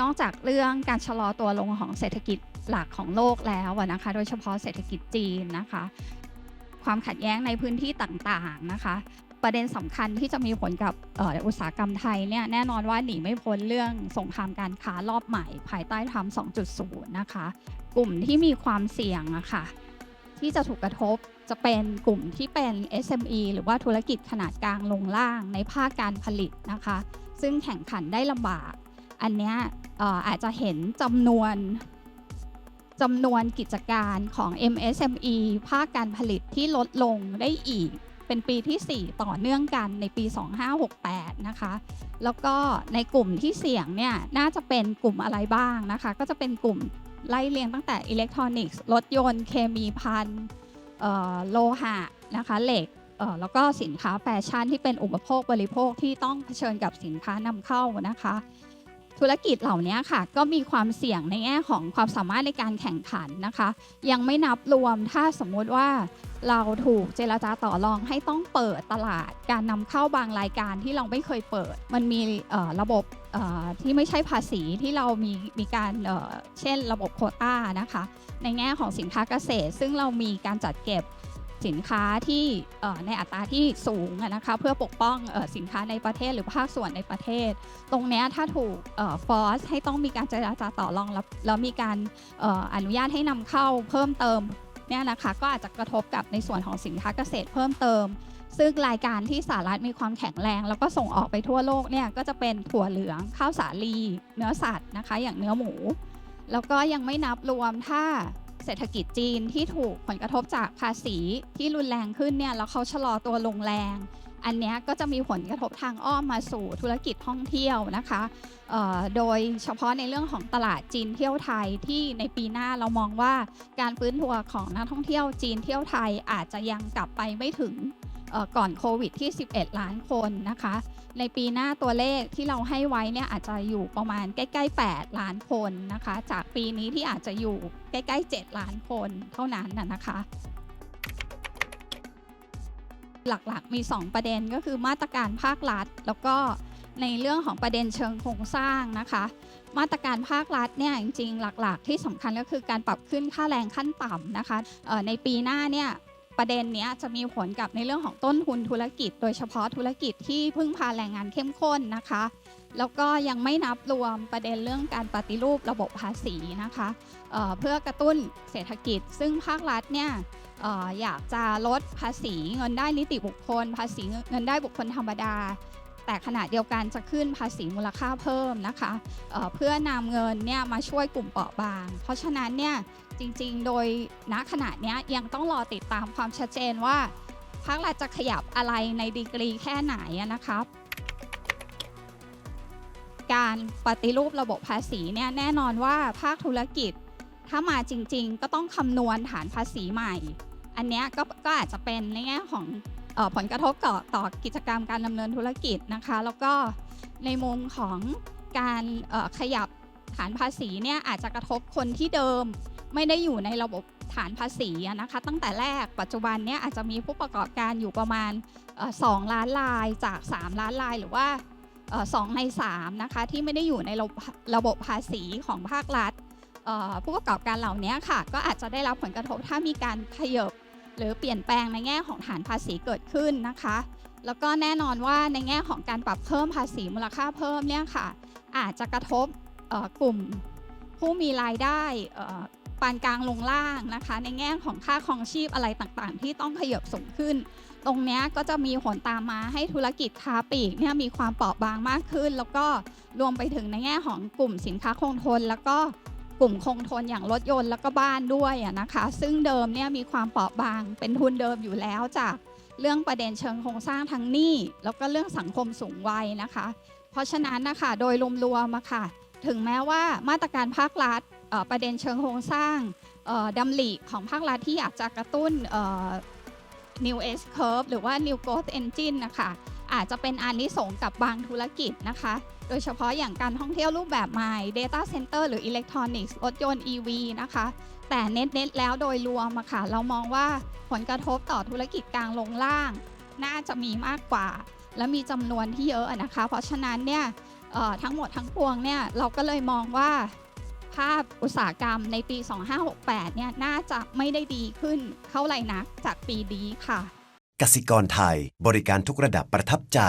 นอกจากเรื่องการชะลอตัวลงของเศรษฐกิจหลักของโลกแล้วนะคะ โดยเฉพาะเศรษฐกิจจีนนะคะ ความขัดแย้งในพื้นที่ต่างๆนะคะ ประเด็นสำคัญที่จะมีผลกับอ,อุตสาหกรรมไทยเนี่ยแน่นอนว่าหนีไม่พ้นเรื่องสงครามการค้ารอบใหม่ ภายใต้ทำ2.0 นะคะ กลุ่มที่มีความเสี่ยงอะค่ะที่จะถูกกระทบจะเป็นกลุ่มที่เป็น SME หรือว่าธุรกิจขนาดกลางลงล่างในภาคการผลิตนะคะ ซึ่งแข่งขันได้ลำบาก อันเนี้ยอาจจะเห็นจำนวนจำนวนกิจการของ MSME ภาคการผลิตที่ลดลงได้อีก เป็นปีที่ 4 ต่อเนื่องกันในปี 2568 นะคะ แล้วก็ในกลุ่มที่เสี่ยงเนี่ยน่าจะเป็นกลุ่มอะไรบ้างนะคะ ก็จะเป็นกลุ่มไล่เรียงตั้งแต่อิเล็กทรอนิกส์รถยนต์เคมีภัณฑ์โลหะนะคะเหล็กแล้วก็สินค้าแฟชั่นที่เป็นอุปโภคบริโภคที่ต้องเผชิญกับสินค้านำเข้านะคะ ธุรกิจเหล่านี้ค่ะ ก็มีความเสี่ยงในแง่ของความสามารถในการแข่งขันนะคะ ยังไม่นับรวมถ้าสมมุติว่าเราถูกเจรจาต่อรองให้ต้องเปิดตลาด การนำเข้าบางรายการที่เราไม่เคยเปิด มันมีระบบที่ไม่ใช่ภาษีที่เรามีมีการเช่นระบบโคต้านะคะ ในแง่ของสินค้าเกษตร ซึ่งเรามีการจัดเก็บ สินค้าที่ในอัตราที่สูงนะคะเพื่อปกป้องสินค้าในประเทศหรือภาคส่วนในประเทศ ตรงนี้ถ้าถูกฟอร์สให้ต้องมีการเจรจาต่อรองแล้วมีการเอ่ออนุญาตให้นำเข้าเพิ่มเติมเนี่ยนะคะก็อาจจะกระทบกับในส่วนของสินค้าเกษตรเพิ่มเติม ซึ่งรายการที่สหรัฐมีความแข็งแรง แล้วก็ส่งออกไปทั่วโลกเนี่ยก็จะเป็นถั่วเหลืองข้าวสาลี เนื้อสัตว์นะคะ อย่างเนื้อหมู แล้วก็ยังไม่นับรวมถ้า เศรษฐกิจจีนที่ถูกผลกระทบจากภาษีที่รุนแรงขึ้นเนี่ยแล้วเขาชะลอตัวลงแรง อันนี้ก็จะมีผลกระทบทางอ้อมมาสู่ธุรกิจท่องเที่ยวนะคะโดยเฉพาะในเรื่องของตลาดจีนเที่ยวไทยที่ในปีหน้าเรามองว่าการฟื้นตัวของนักท่องเที่ยวจีนเที่ยวไทยอาจจะยังกลับไปไม่ถึงก่อนโควิดที่ 11 ล้านคนนะคะ ในปีหน้าตัวเลขที่เราให้ไว้เนี่ยอาจจะอยู่ประมาณใกล้ๆ 8 ล้านคนนะคะ จากปีนี้ที่อาจจะอยู่ใกล้ๆ 7 ล้านคนเท่านั้นนะคะ หลักๆ มี 2 ประเด็นก็คือมาตรการภาครัฐ แล้วก็ในเรื่องของประเด็นเชิงโครงสร้างนะคะ มาตรการภาครัฐเนี่ยจริงๆ หลักๆ ที่สำคัญก็คือการปรับขึ้นค่าแรงขั้นต่ำนะคะในปีหน้าเนี่ยประเด็นเนี้ยจะมีผลกับในเรื่องของต้นทุนธุรกิจ โดยเฉพาะธุรกิจที่พึ่งพาแรงงานเข้มข้นนะคะ แล้วก็ยังไม่นับรวมประเด็นเรื่องการปฏิรูประบบภาษีนะคะเเพื่อกระตุ้นเศรษฐกิจ ซึ่งภาครัฐเนี่ยอออยากจะลดภาษีเงินได้นิติบุคคล ภาษีเงินได้บุคคลธรรมดา แต่ขณะเดียวกันจะขึ้นภาษีมูลค่าเพิ่มนะคะเเพื่อนำเงินเนี่ยมาช่วยกลุ่มเปราะบาง เพราะฉะนั้นเนี่ยจริงๆ โดยณขณะนี้ยังต้องรอติดตามความชัดเจนว่าภาครัฐจะขยับอะไรในดีกรีแค่ไหนนะครับ การปฏิรูประบบภาษีเนี่ยแน่นอนว่าภาคธุรกิจ ถ้ามาจริง ๆ ก็ต้องคำนวณฐานภาษีใหม่ อันเนี้ยก็ก็อาจจะเป็นในแง่ของผลกระทบต่อต่อกิจกรรมการดำเนินธุรกิจนะคะ แล้วก็ในมุมของการขยับฐานภาษีเนี่ยอาจจะกระทบคนที่เดิมไม่ได้อยู่ในระบบฐานภาษีนะคะ ตั้งแต่แรกปัจจุบันเนี่ยอาจจะมีผู้ประกอบการอยู่ประมาณเอ่อสองล้านรายจาก 3 ล้านรายหรือว่า สองใน3นะคะที่ไม่ได้อยู่ในระบบระบภาษีของภาครัฐผู้ประกอบการเหล่านี้ค่ะ ก็อาจจะได้รับผลกระทบถ้ามีการขยบหรือเปลี่ยนแปลงในแง่ของฐานภาษีเกิดขึ้นนะคะ แล้วก็แน่นอนว่าในแง่ของการปรับเพิ่มภาษีมูลค่าเพิ่มเนี่ยค่ะ อาจจะกระทบกลุ่มผู้มีรายได้ ปานกลางลงล่างนะคะ ในแง่ของค่าครองชีพอะไรต่างๆ ที่ต้องขยบสูงขึ้น ตรงนี้ก็จะมีผลตามมาให้ธุรกิจค้าปลีกเนี่ยมีความเปราะบางมากขึ้น แล้วก็รวมไปถึงในแง่ของกลุ่มสินค้าคงทน แล้วก็กลุ่มคงทนอย่างรถยนต์แล้วก็บ้านด้วยนะคะ ซึ่งเดิมเนี่ยมีความเปราะบางเป็นทุนเดิมอยู่แล้วจากเรื่องประเด็นเชิงโครงสร้างทางหนี้แล้วก็เรื่องสังคมสูงวัยนะคะ เพราะฉะนั้นนะคะโดยรวมๆอะค่ะ ถึงแม้ว่ามาตรการภาครัฐ ประเด็นเชิงโครงสร้างเอ่อดำริของภาครัฐที่อยากจะกระตุ้น New S Curve หรือว่า New Growth Engine นะคะ อาจจะเป็นอานิสงส์กับบางธุรกิจนะคะ โดยเฉพาะอย่างการท่องเที่ยวรูปแบบใหม่ Data Center หรือ Electronics รถยนต์ EV นะคะ แต่เน็ตๆแล้วโดยรวมอะค่ะ เรามองว่าผลกระทบต่อธุรกิจกลางลงล่าง น่าจะมีมากกว่า และมีจำนวนที่เยอะนะคะ เพราะฉะนั้นเนี่ยทั้งหมดทั้งปวงเนี่ยเราก็เลยมองว่า ภาพอุตสาหกรรมในปี 2568 เนี่ยน่าจะไม่ได้ดีขึ้นเท่าไหร่นักจากปีนี้ค่ะ กสิกรไทยบริการทุกระดับประทับใจ